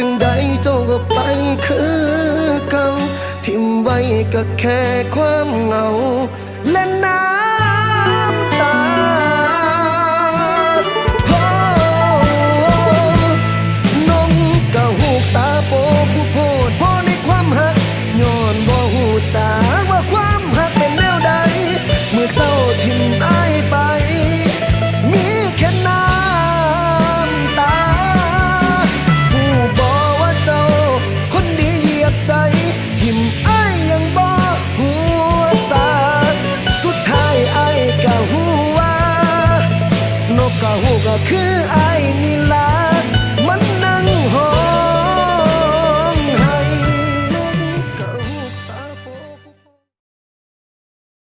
จึงใดเจ้าก็ไปคือเก่าทิมไว้ก็แค่ความเหงา และน้ำตาโอ้น้องกะหูตาโปผู้โพดพอในความหักย้อนบ่หูจาว่าความหักเป็นแนวใด เมื่อเจ้าทิมอ้าายก็หัวน